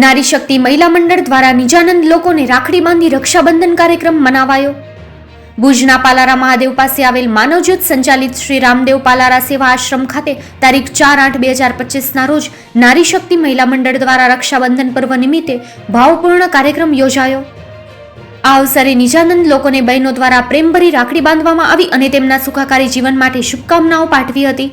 નારી શક્તિ મહિલા મંડળ દ્વારા નિજાનંદ લોકોને રાખડી બાંધી રક્ષાબંધન કાર્યક્રમ મનાવાયો. ભુજના પાલારા મહાદેવ પાસે આવેલ માનવજ્યોત સંચાલિત શ્રી રામદેવ પાલારા સેવા આશ્રમ ખાતે તારીખ ચાર આઠ બે હજાર પચીસના રોજ નારી શક્તિ મહિલા મંડળ દ્વારા રક્ષાબંધન પર્વ નિમિત્તે ભાવપૂર્ણ કાર્યક્રમ યોજાયો. આ અવસરે નિજાનંદ લોકોને બહેનો દ્વારા પ્રેમભરી રાખડી બાંધવામાં આવી અને તેમના સુખાકારી જીવન માટે શુભકામનાઓ પાઠવી હતી.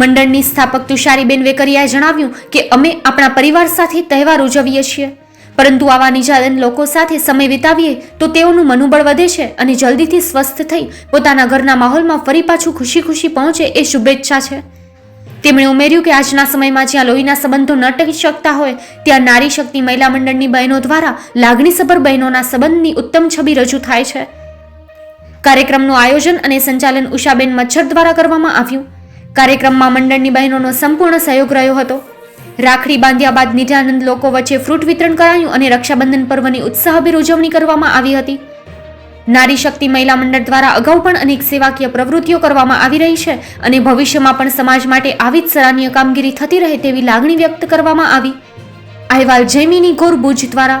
મંડળની સ્થાપક તુષારીબેન વેકરિયાએ જણાવ્યું કે અમે આપણા પરિવાર સાથે તહેવાર ઉજવીએ છીએ. પરંતુ આવા નિજાદન લોકો સાથે સમય વિતાવીએ તો તેઓનું મનોબળ વધે છે અને જલ્દીથી સ્વસ્થ થઈ પોતાના ઘરના માહોલમાં ફરી પાછું ખુશી ખુશી પહોંચે એ શુભેચ્છા છે. તેમણે ઉમેર્યું કે આજના સમયમાં જ્યાં લોહીના સંબંધો ન ટકી શકતા હોય, ત્યાં નારી શક્તિ મહિલા મંડળની બહેનો દ્વારા લાગણીસભર બહેનોના સંબંધની ઉત્તમ છબી રજૂ થાય છે. કાર્યક્રમનું આયોજન અને સંચાલન ઉષાબેન મચ્છર દ્વારા કરવામાં આવ્યું. કાર્યક્રમમાં મંડળની બહેનોનો સંપૂર્ણ સહયોગ રહ્યો હતો. રાખડી બાંધ્યા બાદ નિજાનંદ લોકો વચ્ચે ફ્રૂટ વિતરણ કરાયું અને રક્ષાબંધન પર્વની ઉત્સાહભેર ઉજવણી કરવામાં આવી હતી. નારી શક્તિ મહિલા મંડળ દ્વારા અગાઉ પણ અનેક સેવાકીય પ્રવૃત્તિઓ કરવામાં આવી રહી છે અને ભવિષ્યમાં પણ સમાજ માટે આવી જ સરાહનીય કામગીરી થતી રહે તેવી લાગણી વ્યક્ત કરવામાં આવી. અહેવાલ જૈમિની ગોર ભુજ દ્વારા